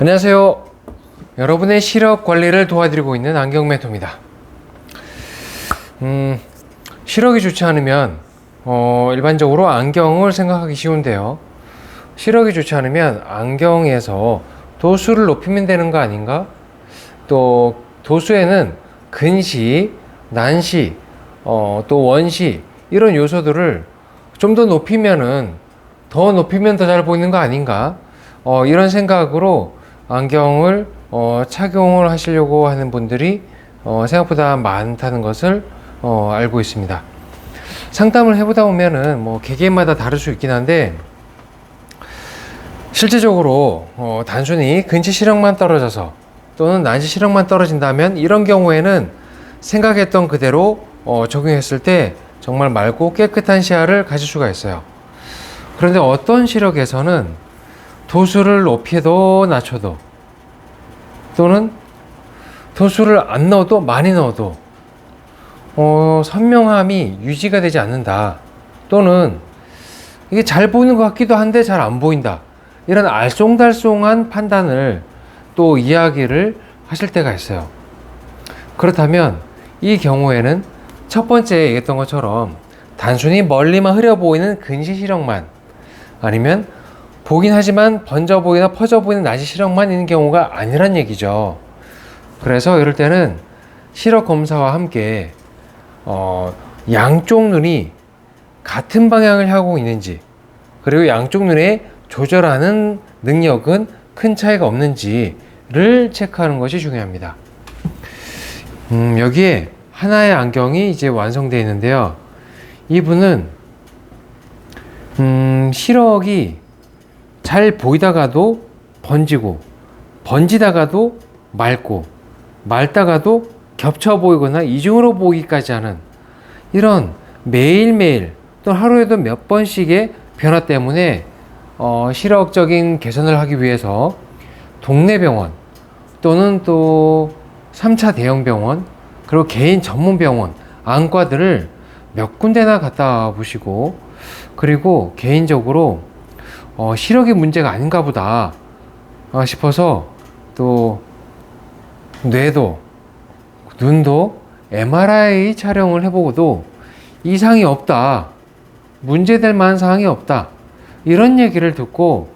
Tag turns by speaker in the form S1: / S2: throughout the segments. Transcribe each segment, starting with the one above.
S1: 안녕하세요. 여러분의 시력 관리를 도와드리고 있는 안경 멘토입니다. 음, 시력이 좋지 않으면 어, 일반적으로 안경을 생각하기 쉬운데요. 시력이 좋지 않으면 안경에서 도수를 높이면 되는 거 아닌가? 또 도수에는 근시, 난시, 어, 또 원시 이런 요소들을 좀 더 높이면은 더 높이면 더 잘 보이는 거 아닌가? 어, 이런 생각으로 안경을 어, 착용을 하시려고 하는 분들이 어, 생각보다 많다는 것을 어, 알고 있습니다. 상담을 해보다 보면은 뭐 개개인마다 다를 수 있긴 한데 실제적으로 어, 단순히 근치 시력만 떨어져서 또는 난시 시력만 떨어진다면 이런 경우에는 생각했던 그대로 어, 적용했을 때 정말 맑고 깨끗한 시야를 가질 수가 있어요. 그런데 어떤 시력에서는 도수를 높여도 낮춰도 또는 도수를 안 넣어도 많이 넣어도 어, 선명함이 유지가 되지 않는다. 또는 이게 잘 보이는 것 같기도 한데 잘 안 보인다. 이런 알쏭달쏭한 판단을 또 이야기를 하실 때가 있어요. 그렇다면 이 경우에는 첫 번째 얘기했던 것처럼 단순히 멀리만 흐려 보이는 근시 시력만 아니면 보긴 하지만 번져 보이나 퍼져 보이는 낮이 시력만 있는 경우가 아니란 얘기죠. 그래서 이럴 때는 시력 검사와 함께 어, 양쪽 눈이 같은 방향을 향하고 있는지 그리고 양쪽 눈에 조절하는 능력은 큰 차이가 없는지를 체크하는 것이 중요합니다. 음, 여기에 하나의 안경이 이제 완성되어 있는데요. 이분은 음, 시력이 잘 보이다가도 번지고 번지다가도 맑고 맑다가도 겹쳐 보이거나 이중으로 보이기까지 하는 이런 매일매일 또 하루에도 몇 번씩의 변화 때문에 어, 시력적인 개선을 하기 위해서 동네 병원 또는 또 3차 대형 병원 그리고 개인 전문 병원 안과들을 몇 군데나 갔다 보시고 그리고 개인적으로 어, 시력이 문제가 아닌가 보다 어, 싶어서 또 뇌도 눈도 MRI 촬영을 해보고도 이상이 없다 문제될 만한 사항이 없다 이런 얘기를 듣고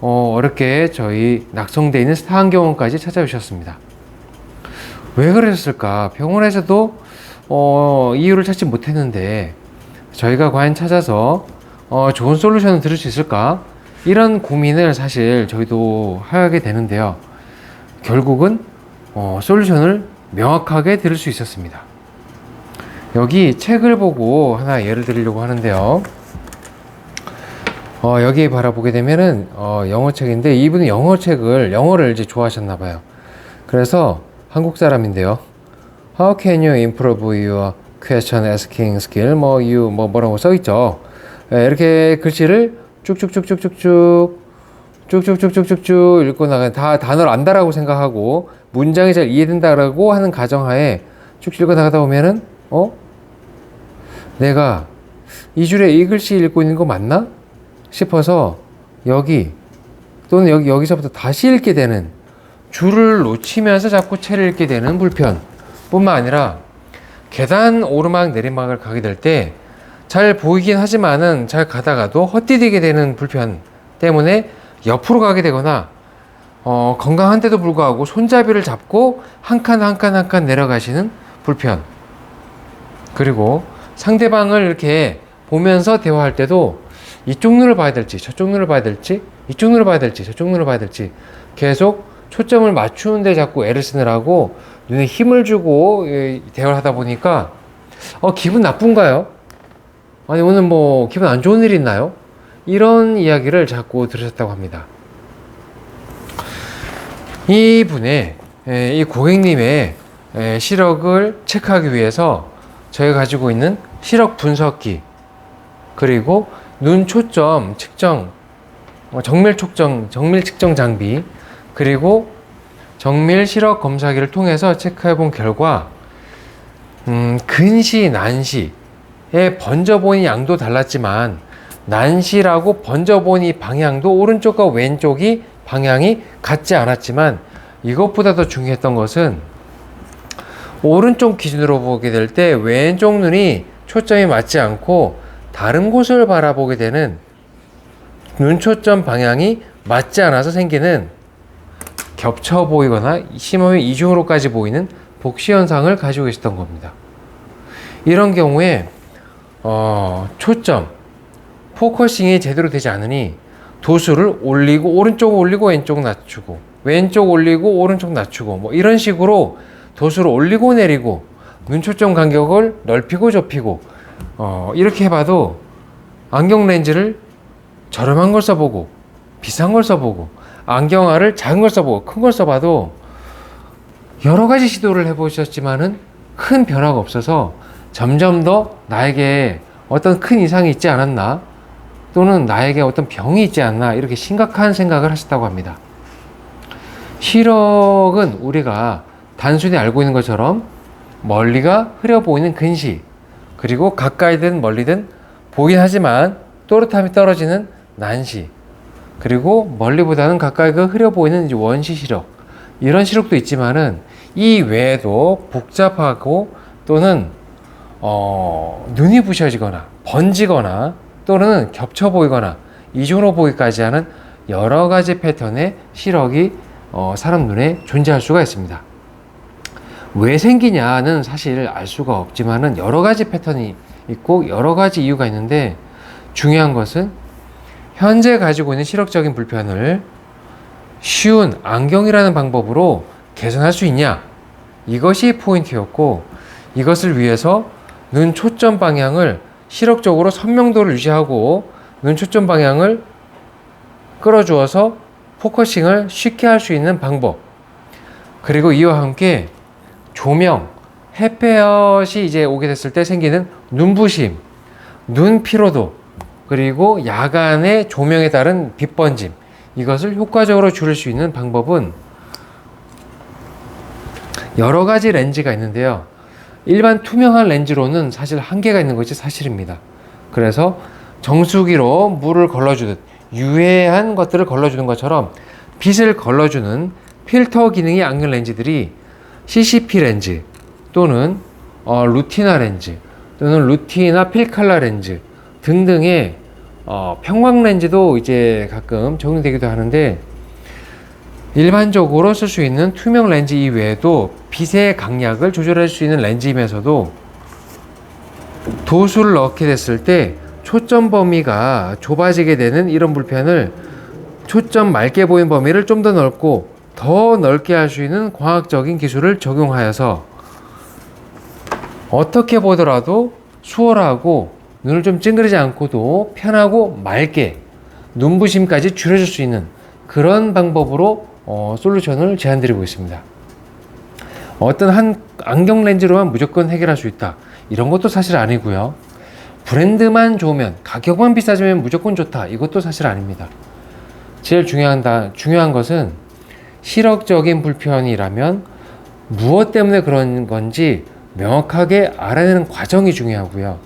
S1: 어, 어렵게 저희 낙성돼 있는 스타안경원까지 찾아오셨습니다. 왜 그러셨을까? 병원에서도 어, 이유를 찾지 못했는데 저희가 과연 찾아서 어, 좋은 솔루션을 들을 수 있을까? 이런 고민을 사실 저희도 하게 되는데요. 결국은 어, 솔루션을 명확하게 들을 수 있었습니다. 여기 책을 보고 하나 예를 드리려고 하는데요. 어, 여기 바라보게 되면은 어, 영어 책인데 이분은 영어 책을 영어를 이제 좋아하셨나 봐요. 그래서 한국 사람인데요. How can you improve your question asking skill? 뭐 you 뭐 뭐라고 써 있죠. 예, 이렇게 글씨를 쭉쭉쭉쭉쭉쭉. 쭉쭉쭉쭉쭉쭉 읽고 나가 다 단어를 안다라고 생각하고 문장이 잘 이해된다라고 하는 가정하에 쭉 읽어 나가다 보면은 어? 내가 이 줄에 이 글씨 읽고 있는 거 맞나? 싶어서 여기 또는 여기 여기서부터 다시 읽게 되는 줄을 놓치면서 자꾸 책을 읽게 되는 불편 뿐만 아니라 계단 오르막 내리막을 가게 될 때 잘 보이긴 하지만은 잘 가다가도 헛디디게 되는 불편 때문에 옆으로 가게 되거나 어, 건강한데도 불구하고 손잡이를 잡고 한 칸 한 칸 한 칸 내려가시는 불편 그리고 상대방을 이렇게 보면서 대화할 때도 이쪽 눈을 봐야 될지 저쪽 눈을 봐야 될지 이쪽 눈을 봐야 될지 저쪽 눈을 봐야 될지 계속 초점을 맞추는데 자꾸 애를 쓰느라고 눈에 힘을 주고 예, 대화를 하다 보니까 어 기분 나쁜가요? 아니 오늘 뭐 기분 안 좋은 일 있나요? 이런 이야기를 자꾸 들으셨다고 합니다. 이 분의 에, 이 고객님의 에, 시력을 체크하기 위해서 저희가 가지고 있는 시력 분석기 그리고 눈 초점 측정 어, 정밀 촉정 정밀 측정 장비 그리고 정밀 시력 검사기를 통해서 체크해 본 결과 음, 근시 난시 의 번져 보이는 양도 달랐지만 난시라고 번져 보니 방향도 오른쪽과 왼쪽이 방향이 같지 않았지만 이것보다 더 중요했던 것은 오른쪽 기준으로 보게 될 때 왼쪽 눈이 초점이 맞지 않고 다른 곳을 바라보게 되는 눈 초점 방향이 맞지 않아서 생기는 겹쳐 보이거나 심하면 이중으로까지 보이는 복시 현상을 가지고 계셨던 겁니다. 이런 경우에 어, 초점. 포커싱이 제대로 되지 않으니 도수를 올리고 오른쪽 올리고 왼쪽 낮추고 왼쪽 올리고 오른쪽 낮추고 뭐 이런 식으로 도수를 올리고 내리고 눈초점 간격을 넓히고 좁히고 어, 이렇게 해봐도 안경 렌즈를 저렴한 걸 써보고 비싼 걸 써보고 안경알을 작은 걸 써보고 큰 걸 써봐도 여러 가지 시도를 해보셨지만은 큰 변화가 없어서 점점 더 나에게 어떤 큰 이상이 있지 않았나 또는 나에게 어떤 병이 있지 않나 이렇게 심각한 생각을 하셨다고 합니다. 시력은 우리가 단순히 알고 있는 것처럼 멀리가 흐려 보이는 근시 그리고 가까이든 멀리든 보긴 하지만 또렷함이 떨어지는 난시 그리고 멀리보다는 가까이가 흐려 보이는 원시 시력 이런 시력도 있지만은 이 외에도 복잡하고 또는 어, 눈이 부셔지거나 번지거나 또는 겹쳐 보이거나 이중으로 보기까지 하는 여러 가지 패턴의 시력이 어, 사람 눈에 존재할 수가 있습니다. 왜 생기냐는 사실 알 수가 없지만은 여러 가지 패턴이 있고 여러 가지 이유가 있는데 중요한 것은 현재 가지고 있는 시력적인 불편을 쉬운 안경이라는 방법으로 개선할 수 있냐 이것이 포인트였고 이것을 위해서 눈 초점 방향을 시력적으로 선명도를 유지하고 눈 초점 방향을 끌어주어서 포커싱을 쉽게 할 수 있는 방법 그리고 이와 함께 조명 햇볕이 이제 오게 됐을 때 생기는 눈부심 눈 피로도 그리고 야간의 조명에 따른 빛 번짐 이것을 효과적으로 줄일 수 있는 방법은 여러 가지 렌즈가 있는데요. 일반 투명한 렌즈로는 사실 한계가 있는 것이 사실입니다. 그래서 정수기로 물을 걸러주듯 유해한 것들을 걸러주는 것처럼 빛을 걸러주는 필터 기능이 안경 렌즈들이 CCP 렌즈 또는 어, 루티나 렌즈 또는 루티나 필칼라 렌즈 등등의 어, 평광 렌즈도 이제 가끔 적용되기도 하는데 일반적으로 쓸 수 있는 투명 렌즈 이외에도 빛의 강약을 조절할 수 있는 렌즈이면서도 도수를 넣게 됐을 때 초점 범위가 좁아지게 되는 이런 불편을 초점 맑게 보인 범위를 좀 더 넓고 더 넓게 할 수 있는 과학적인 기술을 적용하여서 어떻게 보더라도 수월하고 눈을 좀 찡그리지 않고도 편하고 맑게 눈부심까지 줄여줄 수 있는 그런 방법으로 어, 솔루션을 제안드리고 있습니다. 어떤 한 안경 렌즈로만 무조건 해결할 수 있다. 이런 것도 사실 아니고요. 브랜드만 좋으면 가격만 비싸지면 무조건 좋다. 이것도 사실 아닙니다. 제일 중요한, 다, 중요한 것은 시력적인 불편이라면 무엇 때문에 그런 건지 명확하게 알아내는 과정이 중요하고요.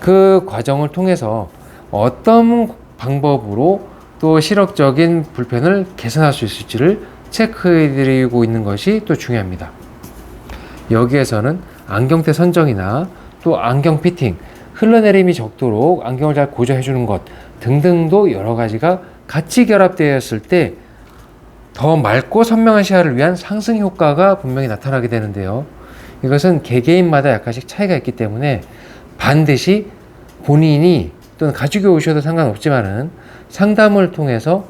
S1: 그 과정을 통해서 어떤 방법으로 또 시력적인 불편을 개선할 수 있을지를 체크해 드리고 있는 것이 또 중요합니다. 여기에서는 안경테 선정이나 또 안경 피팅, 흘러내림이 적도록 안경을 잘 고정해 주는 것 등등도 여러 가지가 같이 결합되었을 때 더 맑고 선명한 시야를 위한 상승 효과가 분명히 나타나게 되는데요. 이것은 개개인마다 약간씩 차이가 있기 때문에 반드시 본인이 또는 가지고 오셔도 상관없지만은 상담을 통해서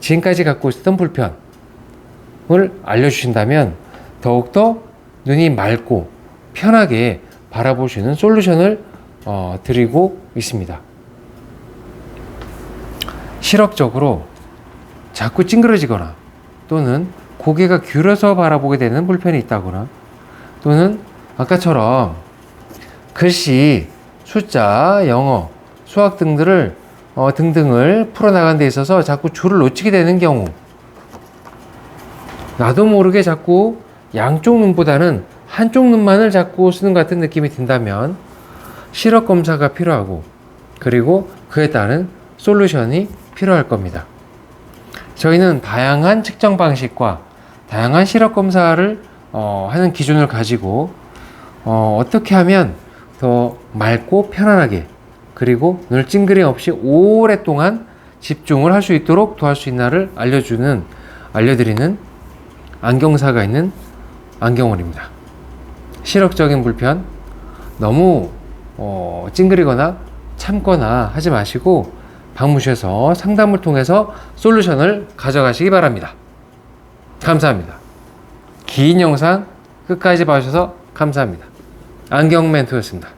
S1: 지금까지 갖고 있었던 불편을 알려주신다면 더욱더 눈이 맑고 편하게 바라볼 수 있는 솔루션을 어, 드리고 있습니다. 시력적으로 자꾸 찡그러지거나 또는 고개가 기울어서 바라보게 되는 불편이 있다거나 또는 아까처럼 글씨, 숫자, 영어, 수학 등들을 어, 등등을 풀어나가는 데 있어서 자꾸 줄을 놓치게 되는 경우 나도 모르게 자꾸 양쪽 눈보다는 한쪽 눈만을 자꾸 쓰는 것 같은 느낌이 든다면 시력 검사가 필요하고 그리고 그에 따른 솔루션이 필요할 겁니다. 저희는 다양한 측정 방식과 다양한 시력 검사를 어, 하는 기준을 가지고 어, 어떻게 하면 더 맑고 편안하게 그리고 눈을 찡그림 없이 오랫동안 집중을 할 수 있도록 도와줄 수 있나를 알려주는 알려드리는 안경사가 있는 안경원입니다. 시력적인 불편 너무 어, 찡그리거나 참거나 하지 마시고 방문실에서 상담을 통해서 솔루션을 가져가시기 바랍니다. 감사합니다. 긴 영상 끝까지 봐주셔서 감사합니다. 안경 멘토였습니다.